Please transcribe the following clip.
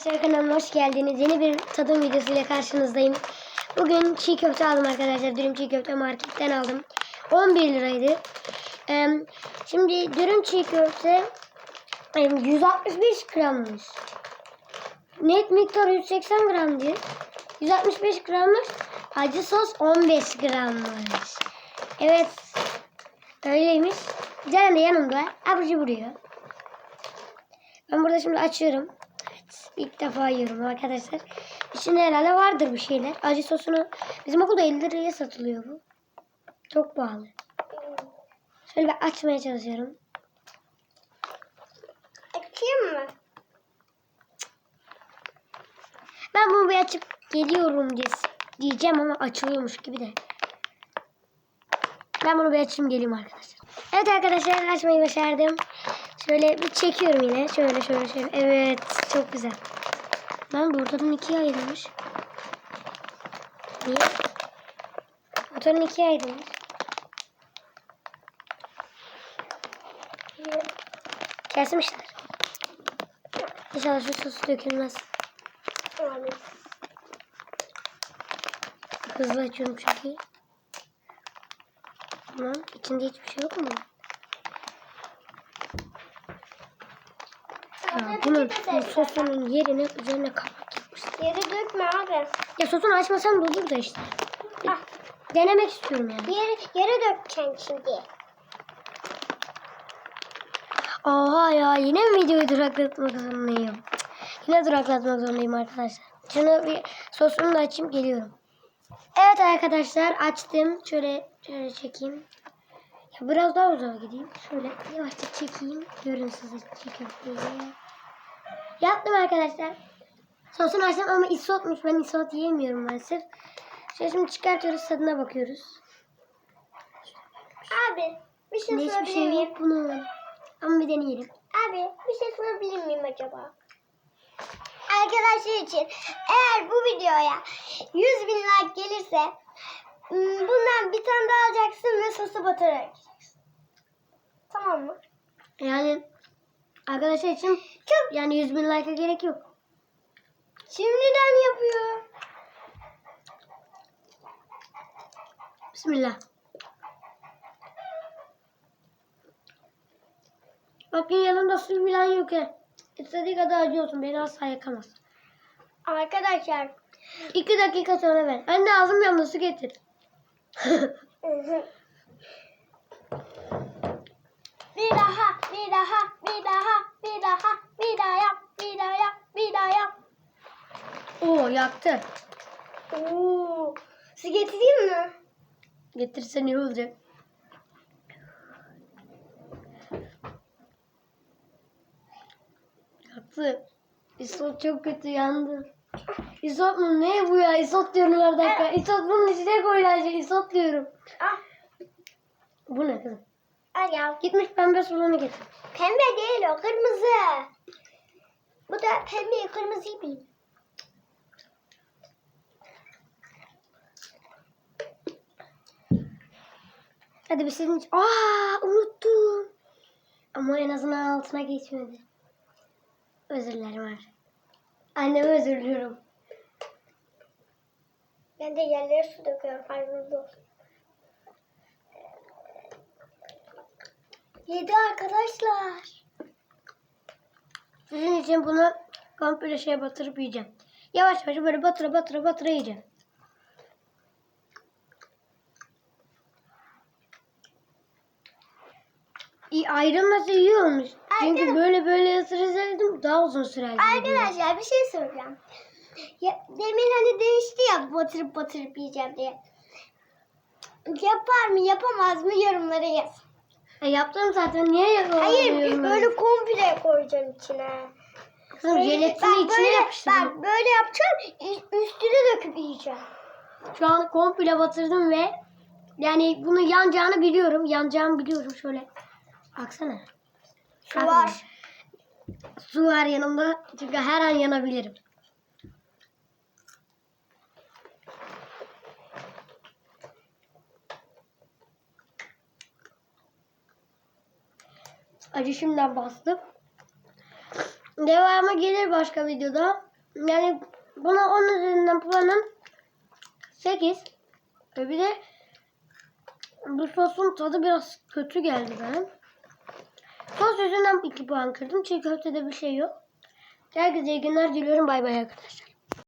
Arkadaşlar kanalıma hoş geldiniz. Yeni bir tadım videosuyla karşınızdayım. Bugün çiğ köfte aldım arkadaşlar. Dürüm çiğ köfte marketten aldım. 11 liraydı. Şimdi dürüm çiğ köfte e, 165 grammış. Net miktar 180 gram diyor. 165 grammış. Acı sos 15 grammış. Evet. Öyleymiş. Canım da yanımda. Abici vuruyor. Ben burada şimdi açıyorum. İlk defa yiyorum arkadaşlar. İçinde herhalde vardır bir şeyler. Acı sosunu bizim okulda 50 liraya satılıyor bu. Çok pahalı. Şöyle bir açmaya çalışıyorum. Açayım mı? Ben bunu bir açıp geliyorum diye diyeceğim ama açılıyormuş gibi de. Ben bunu bir açayım geleyim arkadaşlar. Evet arkadaşlar açmayı başardım. Şöyle bir çekiyorum yine. Şöyle şöyle şöyle. Evet çok güzel. Ben buradan ikiye ayrılmış. Niye? Motorun ikiye ayrılmış. Kesmişler. İnşallah şu sos dökülmez. Abi. Hızlı açıyorum çünkü. Tamam. içinde hiçbir şey yok mu? Ya bunun bu sosunun yerine üzerine kabak yapmışlar. Yere dökme abi. Ya sosunu açmasam da olur da işte. Ah, Denemek istiyorum yani. yere, yere dökeceksin şimdi. Oha ya yine mi videoyu duraklatmak zorundayım? Yine duraklatmak zorundayım arkadaşlar. Şunu bir sosunu da açayım geliyorum. Evet arkadaşlar açtım. Şöyle şöyle çekeyim. Biraz daha uzağa gideyim. Şöyle yavaşça çekeyim. Görün size çiğ köfteyi. Yaptım arkadaşlar. Sosunu açtım ama isotmuş. Ben isot yiyemiyorum maalesef. Şöyle şimdi çıkartıyoruz tadına bakıyoruz. Abi bir şey hiçbir sorabilir şey miyim? yok bunun. Ama bir deneyelim. Abi bir şey sorabilir miyim acaba? Arkadaşlar için eğer bu videoya 100 bin like gelirse ım, bundan bir tane daha alacaksın ve sosu batırarak yiyeceksin. Tamam mı? Yani arkadaşlar için Çok yani 100 bin like'a gerek yok. şimdiden yapıyor. Bismillah. Bakın yanımda su falan yok ya. İstediği kadar acı olsun beni asla yakamaz. Arkadaşlar İki dakika sonra ben. Anne ağzım yandı su getir. bir daha, bir daha, bir daha, bir daha, bir daha yap, bir daha yap, bir daha yap. Oo yaktı. Oo, su getireyim mi? Getirsen iyi olacak. Yaktı. İsot çok kötü yandı. İsot mu? Ne bu ya? İsot diyorum her dakika. İsot bunun içine koyulacak. İsot diyorum. Ah, Bu ne kızım? Al ya. Gitmiş pembe sulunu getir. Pembe değil o, kırmızı. Bu da pembe, kırmızıyı bil. Hadi bir için. Aa unuttum. Ama en azından altına geçmedi. Özür dilerim abi. Anneme özür diliyorum. Ben de yerlere su döküyorum, farkında olsun. Yedi arkadaşlar. Sizin için bunu komple şeye batırıp yiyeceğim. Yavaş yavaş böyle batıra batıra batıra yiyeceğim. İyi, ayrılması iyi olmuş. Çünkü Ayrıl- böyle böyle ısırsaydım daha uzun sürerdi. Arkadaşlar bir şey soracağım. Ya, demin hani demişti ya batırıp batırıp yiyeceğim diye. Yapar mı yapamaz mı yorumlara yaz. E, yaptım zaten niye yapamıyorum? Hayır böyle komple koyacaksın içine. Kızım Böyle- jelatini içine yapıştırdım. Bak böyle yapacaksın ü- üstüne döküp yiyeceksin. Şu an komple batırdım ve yani bunu yanacağını biliyorum. Yanacağını biliyorum şöyle. Baksana. Su var. Su var yanımda. Çünkü her an yanabilirim. Acı şimdiden bastım. Devamı gelir başka videoda. Yani buna 10 üzerinden puanım 8. Ve bir de bu sosun tadı biraz kötü geldi bana. Sos yüzünden 2 puan kırdım. Çiğ köftede bir şey yok. Herkese iyi günler diliyorum. Bay bay arkadaşlar.